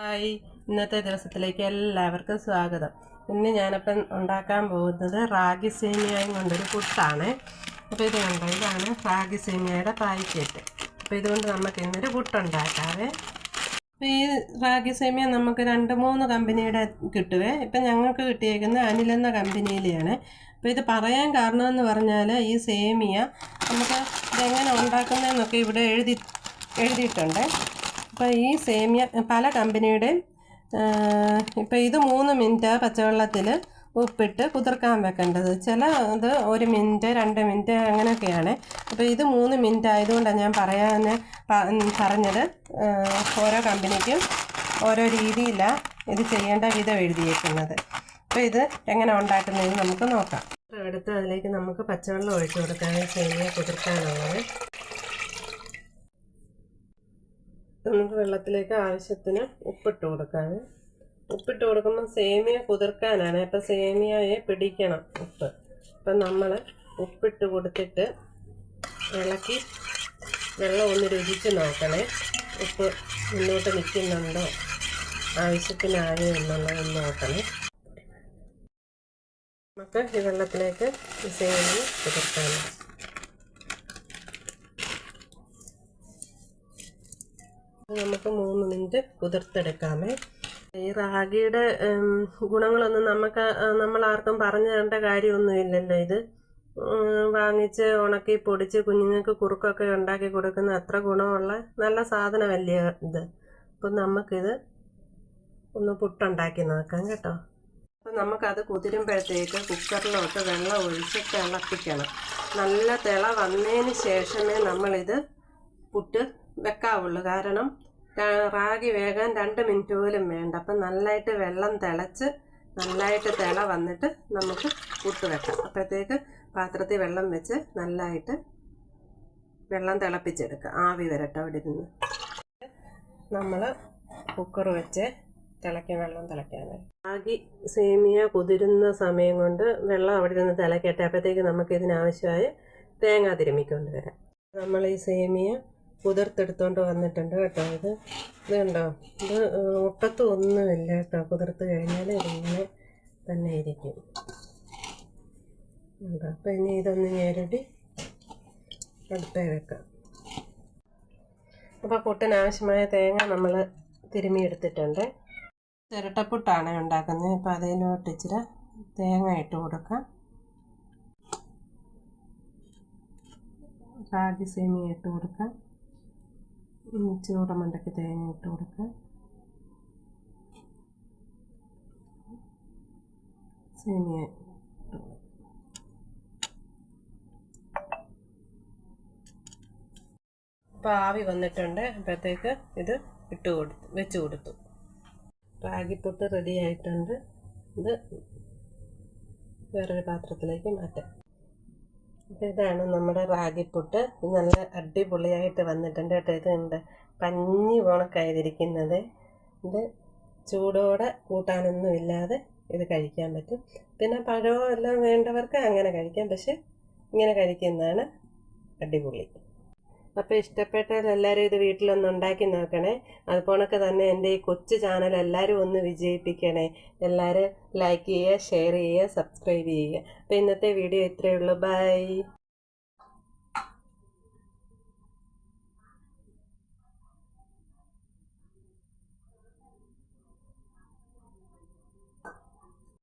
Hi. ഇന്നത്തെ ദിവസത്തിലേക്ക് എല്ലാവർക്കും സ്വാഗതം. ഇന്ന് ഞാനപ്പം ഉണ്ടാക്കാൻ പോകുന്നത് റാഗി സേമിയയും കൊണ്ടൊരു പുട്ടാണ്. അപ്പോൾ ഇത് കണ്ടോ? ഇതാണ് റാഗി സേമിയയുടെ പാക്കറ്റ്. അപ്പോൾ ഇതുകൊണ്ട് നമുക്ക് ഇന്നൊരു പുട്ടുണ്ടാക്കാവേ. അപ്പോൾ ഈ റാഗി സേമിയ നമുക്ക് രണ്ട് മൂന്ന് കമ്പനിയുടെ കിട്ടുവേ. ഇപ്പം ഞങ്ങൾക്ക് കിട്ടിയേക്കുന്ന എന്ന കമ്പനിയിലെയാണ്. അപ്പോൾ ഇത് പറയാൻ കാരണമെന്ന് പറഞ്ഞാൽ ഈ സേമിയ നമുക്ക് ഇതെങ്ങനെ ഉണ്ടാക്കുന്നതെന്നൊക്കെ ഇവിടെ എഴുതി എഴുതിയിട്ടുണ്ട്. അപ്പോൾ ഈ സേമിയ പല കമ്പനിയുടെയും ഇപ്പോൾ ഇത് മൂന്ന് മിനിറ്റ് പച്ചവെള്ളത്തിൽ ഉപ്പിട്ട് കുതിർക്കാൻ വെക്കേണ്ടത്. ചില ഇത് ഒരു മിനിറ്റ് രണ്ട് മിനിറ്റ് അങ്ങനെയൊക്കെയാണ്. അപ്പോൾ ഇത് മൂന്ന് മിനിറ്റ് ആയതുകൊണ്ടാണ് ഞാൻ പറയാൻ പറഞ്ഞത്. ഓരോ കമ്പനിക്കും ഓരോ രീതിയിലാണ് ഇത് ചെയ്യേണ്ട വിധം എഴുതിയേക്കുന്നത്. അപ്പോൾ ഇത് എങ്ങനെ ഉണ്ടാക്കുന്നതെന്ന് നമുക്ക് നോക്കാം. എടുത്ത് അതിലേക്ക് നമുക്ക് പച്ചവെള്ളം ഒഴിച്ചു കൊടുക്കാൻ സേമിയ കുതിർക്കാനുള്ളത്. നമുക്ക് വെള്ളത്തിലേക്ക് ആവശ്യത്തിന് ഉപ്പിട്ട് കൊടുക്കാം ഉപ്പിട്ട് കൊടുക്കുമ്പോൾ സേമിയ കുതിർക്കാനാണ്. അപ്പം സേമിയയെ പിടിക്കണം ഉപ്പ്. അപ്പം നമ്മൾ ഉപ്പിട്ട് കൊടുത്തിട്ട് ഇളക്കി വെള്ളം ഒന്ന് രുചിച്ച് നോക്കണേ. ഉപ്പ് മുന്നോട്ട് നിൽക്കുന്നുണ്ടോ? ആവശ്യത്തിനായോ എന്നുള്ളതൊന്ന് നോക്കണേ. നമുക്ക് ഈ വെള്ളത്തിലേക്ക് സേമിയ കുതിർക്കാനാണ്. നമുക്ക് മൂന്ന് മിനിറ്റ് കുതിർത്തെടുക്കാമേ. ഈ റാഗിയുടെ ഗുണങ്ങളൊന്നും നമുക്ക് നമ്മൾ ആർക്കും പറഞ്ഞു തരേണ്ട കാര്യമൊന്നുമില്ലല്ലോ ഇത്. വാങ്ങിച്ച് ഉണക്കി പൊടിച്ച് കുഞ്ഞുങ്ങൾക്ക് കുറുക്കൊക്കെ ഉണ്ടാക്കി കൊടുക്കുന്ന അത്ര ഗുണമുള്ള നല്ല സാധനമല്ലേ ഇത്. അപ്പം നമുക്കിത് ഒന്ന് പുട്ടുണ്ടാക്കി നോക്കാം കേട്ടോ. അപ്പം നമുക്കത് കുതിരുമ്പോഴത്തേക്ക് കുക്കറിലോട്ട് വെള്ളം ഒഴിച്ച് തിളപ്പിക്കണം നല്ല തിള വന്നതിന് ശേഷമേ നമ്മളിത് പുട്ട് വെക്കാവുള്ളൂ. കാരണം റാഗി വേകാൻ രണ്ട് മിനിറ്റ് പോലും വേണ്ട. അപ്പം നല്ലതായിട്ട് വെള്ളം തിളച്ച് നല്ലതായിട്ട് തിള വന്നിട്ട് നമുക്ക് പുട്ട് വെക്കാം. അപ്പോഴത്തേക്ക് പാത്രത്തിൽ വെള്ളം വെച്ച് നല്ലതായിട്ട് വെള്ളം തിളപ്പിച്ചെടുക്കുക. ആവി വരട്ടെ അവിടെ ഇരുന്ന്. നമ്മൾ കുക്കർ വെച്ച് തിളയ്ക്കാൻ വെള്ളം തിളയ്ക്കാനായി റാഗി സേമിയ കുതിരുന്ന സമയം കൊണ്ട് വെള്ളം അവിടെ നിന്ന് തിളക്കട്ടെ. അപ്പോഴത്തേക്ക് നമുക്ക് ഇതിനാവശ്യമായ തേങ്ങ തിരുമ്മിക്കൊണ്ട് വരാം. നമ്മൾ ഈ സേമിയ കുതിർത്തെടുത്തോണ്ട് വന്നിട്ടുണ്ട് കേട്ടോ. ഇത് ഇത് കണ്ടോ ഇത് ഒട്ടത്തും ഒന്നുമില്ല കേട്ടോ. കുതിർത്ത് കഴിഞ്ഞാൽ ഇതിങ്ങനെ തന്നെ ഇരിക്കും. ഉണ്ടോ? അപ്പം ഇനി ഇതൊന്ന് ഞെരടി അടുപ്പേ വെക്കാം. അപ്പോൾ കൂട്ടിന് ആവശ്യമായ തേങ്ങ നമ്മൾ തിരുമ്മിയെടുത്തിട്ടുണ്ട് ചിരട്ടപ്പുട്ടാണ് ഉണ്ടാക്കുന്നത്. അപ്പോൾ അതിലോട്ട് ഇച്ചിരി തേങ്ങ ഇട്ട് കൊടുക്കാം. റാഗി സേമിയ ഇട്ട് കൊടുക്കാം. ഉം, ചൂടമണ്ടയ്ക്ക് തേങ്ങ ഇട്ട് കൊടുക്കുക സേമിയ ഇട്ട് കൊടുക്കാം. ഇപ്പോൾ ആവി വന്നിട്ടുണ്ട്. അപ്പോഴത്തേക്ക് ഇത് ഇട്ട് കൊടുത്തു വെച്ച് കൊടുത്തു. റാഗിപ്പൊട്ട് റെഡി ആയിട്ടുണ്ട്. ഇത് വേറൊരു പാത്രത്തിലേക്ക് മാറ്റാം. ഇതാണ് നമ്മുടെ റാഗിപ്പുട്ട്. നല്ല അടിപൊളിയായിട്ട് വന്നിട്ടുണ്ട് കേട്ടോ. ഇത് ഉണ്ട് പഞ്ഞി ഉണക്കായിരിക്കുന്നത് ഇത് ചൂടോടെ കൂട്ടാനൊന്നും ഇല്ലാതെ ഇത് കഴിക്കാൻ പറ്റും. പിന്നെ പഴമോ എല്ലാം വേണ്ടവർക്ക് അങ്ങനെ കഴിക്കാം. പക്ഷെ ഇങ്ങനെ കഴിക്കുന്നതാണ് അടിപൊളി. അപ്പോൾ ഇഷ്ടപ്പെട്ടാൽ എല്ലാവരും ഇത് വീട്ടിലൊന്ന് ഉണ്ടാക്കി നോക്കണേ. അതുപോണക്ക് തന്നെ എന്റെ ഈ കൊച്ചു ചാനൽ എല്ലാവരും ഒന്ന് വിജയിപ്പിക്കണേ. എല്ലാവരും ലൈക്ക് ചെയ്യുക ഷെയർ ചെയ്യുക സബ്സ്ക്രൈബ് ചെയ്യുക. അപ്പോൾ ഇന്നത്തെ വീഡിയോ ഇത്രയേ ഉള്ളൂ. ബൈ